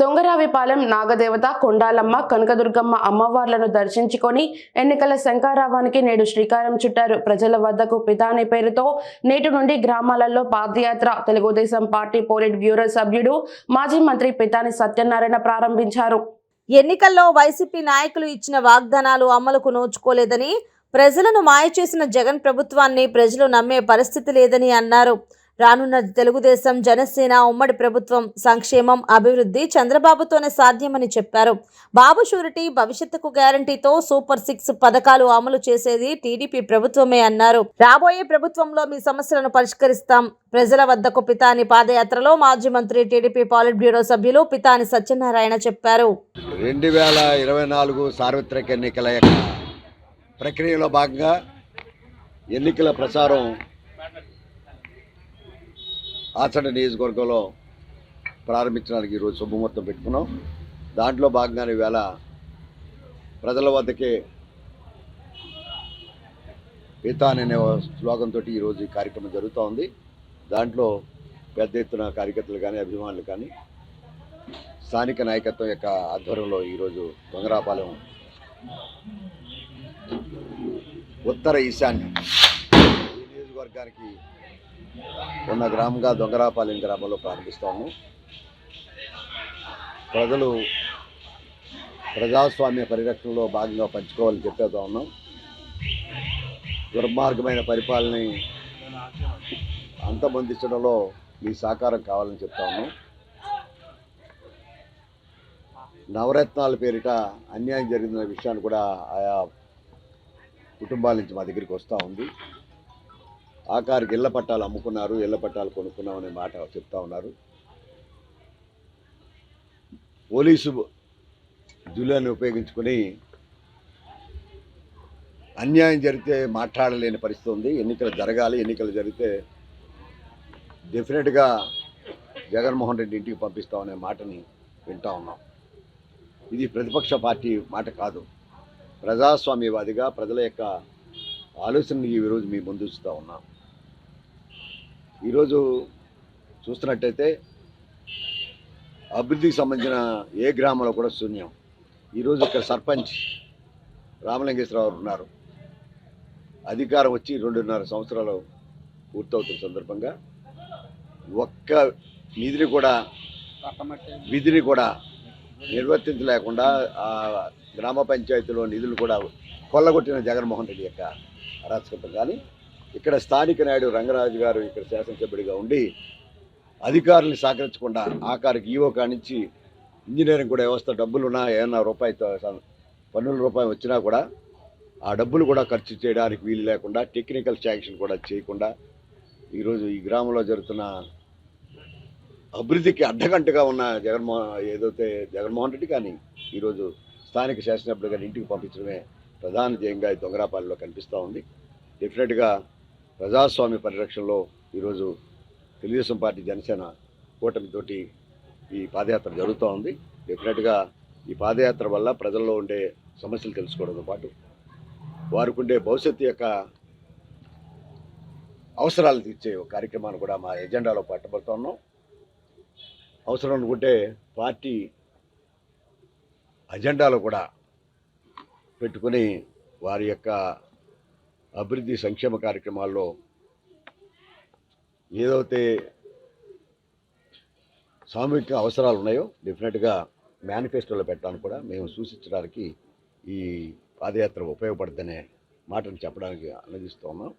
దొంగరావిపాలెం నాగదేవత కొండాలమ్మ కనకదుర్గమ్మ అమ్మవార్లను దర్శించుకొని ఎన్నికల శంకారావానికి నేడు శ్రీకారం చుట్టారు. ప్రజల వద్దకు పితాని పేరుతో నేటి నుండి గ్రామాలలో పాదయాత్ర తెలుగుదేశం పార్టీ పోలిట్ బ్యూరో సభ్యుడు మాజీ మంత్రి పితాని సత్యనారాయణ ప్రారంభించారు. ఎన్నికల్లో వైసీపీ నాయకులు ఇచ్చిన వాగ్దానాలు అమలుకు నోచుకోలేదని ప్రజలను మాయ చేసిన జగన్ ప్రభుత్వాన్ని ప్రజలు నమ్మే పరిస్థితి లేదని అన్నారు. రానున్న తెలుగుదేశం జనసేన ఉమ్మడి ప్రభుత్వం సంక్షేమం అభివృద్ధి చంద్రబాబుతోనే సాధ్యమని చెప్పారు. బాబు షూరిటీ భవిష్యత్తుకు గ్యారంటీతో సూపర్ సిక్స్ పథకాలు అమలు చేసేది టీడీపీ ప్రభుత్వమే అన్నారు. రాబోయే ప్రభుత్వంలో మీ సమస్యలను పరిష్కరిస్తాం. ప్రజల వద్దకు పితాని పాదయాత్రలో మాజీ మంత్రి టీడీపీ పాలిట్ బ్యూరో సభ్యులు పితాని సత్యనారాయణ చెప్పారు. రెండు వేల ఇరవై నాలుగు సార్వత్రిక ఎన్నికల యొక్క ప్రక్రియలో భాగంగా ఎన్నికల ప్రచారం ఆచండ నియోజకవర్గంలో ప్రారంభించడానికి ఈరోజు శుభముహూర్తం పెట్టుకున్నాం. దాంట్లో భాగంగానే ఈవేళ ప్రజల వద్దకే పితాన్ అనే శ్లోకంతో ఈరోజు ఈ కార్యక్రమం జరుగుతూ ఉంది దాంట్లో పెద్ద ఎత్తున కార్యకర్తలు కానీ అభిమానులు కానీ స్థానిక నాయకత్వం యొక్క ఆధ్వర్యంలో ఈరోజు దొంగరాపాలెం ఉత్తర ఈశాన్యం ఈ నియోజకవర్గానికి ఉన్న గ్రామంగా దొంగరాపాలెం గ్రామంలో ప్రారంభిస్తాము. ప్రజలు ప్రజాస్వామ్య పరిరక్షణలో భాగంగా పంచుకోవాలని చెప్పేదా ఉన్నాం. దుర్మార్గమైన పరిపాలనని అంతమొందించడంలో మీ సహకారం కావాలని చెప్తా ఉన్నాం. నవరత్నాల పేరిట అన్యాయం జరిగిన విషయాన్ని కూడా ఆయా కుటుంబాల నుంచి మా దగ్గరికి వస్తూ ఉంది. ఆఖరికి ఇళ్ళ పట్టాలు అమ్ముకున్నారు ఇళ్ళ పట్టాలు కొనుక్కున్నాం అనే మాట చెప్తా ఉన్నారు. పోలీసు జులాన్ని ఉపయోగించుకొని అన్యాయం జరిగితే మాట్లాడలేని పరిస్థితి ఉంది. ఎన్నికలు జరగాలి ఎన్నికలు జరిగితే డెఫినెట్గా జగన్మోహన్ రెడ్డి ఇంటికి పంపిస్తామనే మాటని వింటా ఉన్నాం. ఇది ప్రతిపక్ష పార్టీ మాట కాదు. ప్రజాస్వామ్యవాదిగా ప్రజల యొక్క ఆలోచనని ఈరోజు మీ ముందు ఉంచుతా ఉన్నాం. ఈరోజు చూస్తున్నట్టయితే అభివృద్ధికి సంబంధించిన ఏ గ్రామంలో కూడా శూన్యం. ఈరోజు ఇక్కడ సర్పంచ్ రామలింగేశ్వరరావు ఉన్నారు. అధికారం వచ్చి రెండున్నర సంవత్సరాలు పూర్తవుతున్న సందర్భంగా ఒక్క నిధిని కూడా విధిని కూడా నిర్వర్తించలేకుండా ఆ గ్రామ పంచాయతీలో నిధులు కూడా కొల్లగొట్టిన జగన్మోహన్ రెడ్డి యొక్క అరాచకత కానీ ఇక్కడ స్థానిక నాయుడు రంగరాజు గారు ఇక్కడ శాసనసభ్యుడిగా ఉండి అధికారుల్ని సహకరించకుండా ఆఖరికి ఈవో కానించి ఇంజనీరింగ్ కూడా వ్యవస్థ డబ్బులున్నా ఏమన్నా రూపాయితో పన్నుల రూపాయి వచ్చినా కూడా ఆ డబ్బులు కూడా ఖర్చు చేయడానికి వీలు లేకుండా టెక్నికల్ శాంక్షన్ కూడా చేయకుండా ఈరోజు ఈ గ్రామంలో జరుగుతున్న అభివృద్ధికి అడ్డగంటగా ఉన్న జగన్మోహన్ ఏదైతే జగన్మోహన్ రెడ్డి కానీ ఈరోజు స్థానిక శాసనసభ్యులు కానీ ఇంటికి పంపించడమే ప్రధాన ధ్యేయంగా ఈ కనిపిస్తూ ఉంది. డెఫినెట్గా ప్రజాస్వామ్య పరిరక్షణలో ఈరోజు తెలుగుదేశం పార్టీ జనసేన కూటమితోటి ఈ పాదయాత్ర జరుగుతూ ఉంది. డెఫినెట్గా ఈ పాదయాత్ర వల్ల ప్రజల్లో ఉండే సమస్యలు తెలుసుకోవడంతో పాటు వారికి ఉండే భవిష్యత్తు యొక్క అవసరాలు తీర్చే కార్యక్రమాన్ని కూడా మా ఎజెండాలో పట్టబడుతూ ఉన్నాం. అవసరం అనుకుంటే పార్టీ అజెండాలో కూడా పెట్టుకుని వారి యొక్క అభివృద్ధి సంక్షేమ కార్యక్రమాల్లో ఏదైతే సామూహిక అవసరాలు ఉన్నాయో డెఫినెట్గా మేనిఫెస్టోలో పెట్టడానికి కూడా మేము సూచించడానికి ఈ పాదయాత్ర ఉపయోగపడుతుందనే మాటను చెప్పడానికి అనుదిస్తూ ఉన్నాం.